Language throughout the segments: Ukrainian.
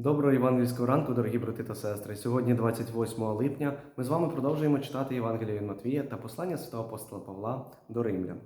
Доброго євангельського ранку, дорогі брати та сестри. Сьогодні, 28 липня, ми з вами продовжуємо читати Євангелія від Матвія та послання святого апостола Павла до Римлян.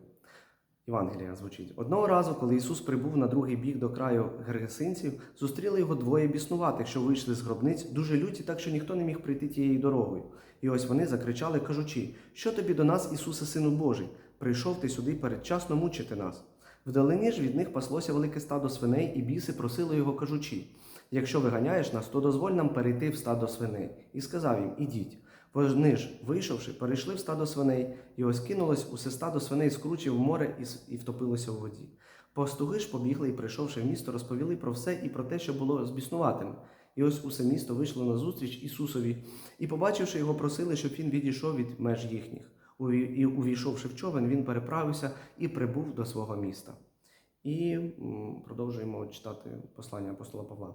Євангелія звучить: одного разу, коли Ісус прибув на другий бік до краю гергесинців, зустріли його двоє біснуватих, що вийшли з гробниць, дуже люті, так що ніхто не міг прийти тією дорогою. І ось вони закричали, кажучи: Що тобі до нас, Ісусе, Сину Божий? Прийшов ти сюди передчасно мучити нас. Вдалині ж від них паслося велике стадо свиней, і біси просили його, кажучи: Якщо виганяєш нас, то дозволь нам перейти в стадо свиней. І сказав їм: Ідіть. Вони ж, вийшовши, перейшли в стадо свиней, і ось кинулось усе стадо свиней скручив в море і, втопилося у воді. Пастуги ж побігли і, прийшовши в місто, розповіли про все і про те, що було з біснуватими. І ось усе місто вийшло на зустріч Ісусові, і, побачивши його, просили, щоб він відійшов від меж їхніх. І, увійшовши в човен, він переправився і прибув до свого міста. І продовжуємо читати послання апостола Павла.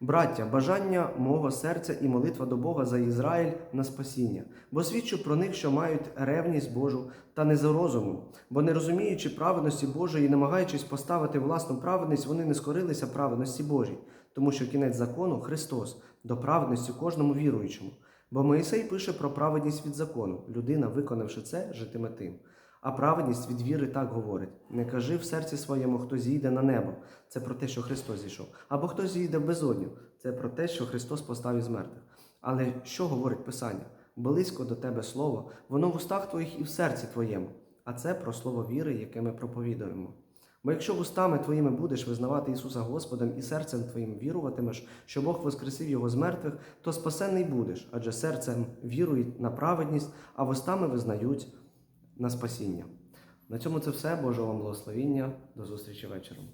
Браття, бажання мого серця і молитва до Бога за Ізраїль на спасіння, бо свідчу про них, що мають ревність Божу та не за розумом, бо не розуміючи праведності Божої і намагаючись поставити власну праведність, вони не скорилися праведності Божій, тому що кінець закону Христос до праведності кожному віруючому. Бо Моїсей пише про праведність від закону. Людина, виконавши це, житиме тим. А праведність від віри так говорить: не кажи в серці своєму, хто зійде на небо. Це про те, що Христос зійшов. Або хто зійде в безодню. Це про те, що Христос постав із мертвих. Але що говорить Писання? Близько до тебе слово, воно в устах твоїх і в серці твоєму. А це про слово віри, яке ми проповідуємо. Бо якщо вустами твоїми будеш визнавати Ісуса Господом і серцем твоїм віруватимеш, що Бог воскресив Його з мертвих, то спасенний будеш, адже серцем вірують на праведність, а вустами визнають на спасіння. На цьому це все. Божого вам благословіння. До зустрічі вечором.